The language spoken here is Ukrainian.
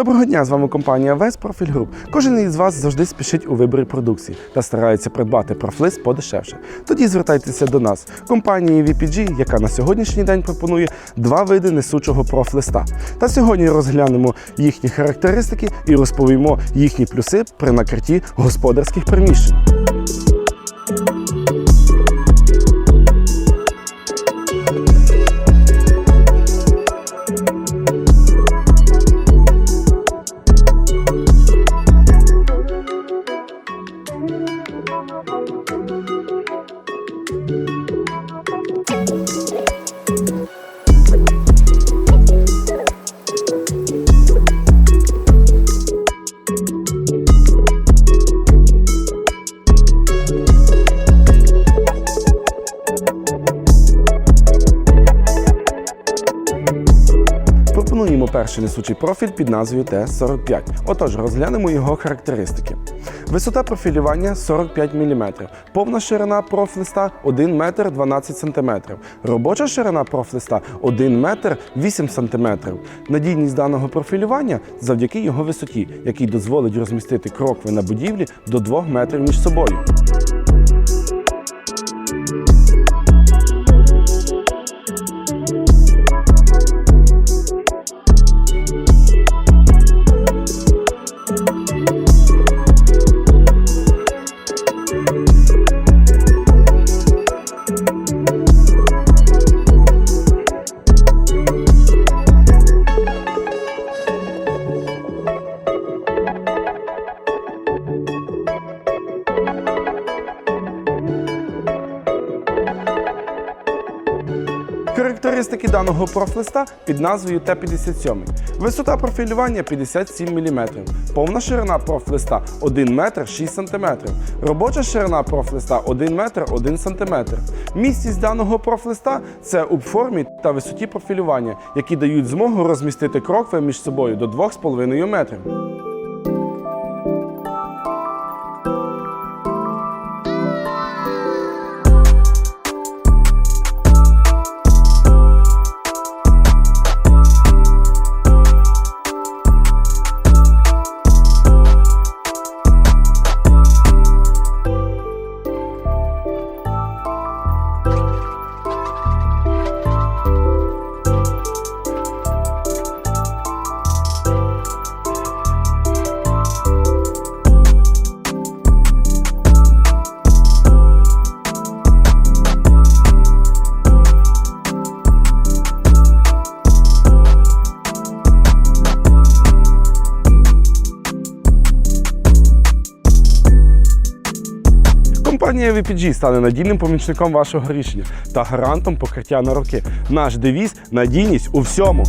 Доброго дня, з вами компанія Вес Профіль Груп. Кожен із вас завжди спішить у виборі продукції та старається придбати профлис подешевше. Тоді звертайтеся до нас, компанії VPG, яка на сьогоднішній день пропонує два види несучого профлиста. Та сьогодні розглянемо їхні характеристики і розповімо їхні плюси при накритті господарських приміщень. Thank you. Пропонуємо перший несучий профіль під назвою Т-45. Отож, розглянемо його характеристики. Висота профілювання 45 мм, повна ширина профлиста 1 метр 12 см, робоча ширина профлиста 1 метр 8 см. Надійність даного профілювання завдяки його висоті, який дозволить розмістити крокви на будівлі до 2 метрів між собою. Характеристики даного профлиста під назвою Т-57. Висота профілювання 57 мм, повна ширина профлиста 1 метр 6 см, робоча ширина профлиста 1 метр 1 см. Місцість даного профлиста це у формі та висоті профілювання, які дають змогу розмістити крокви між собою до 2,5 метрів. Компанія VPG стане надійним помічником вашого рішення та гарантом покриття на роки. Наш девіз надійність у всьому.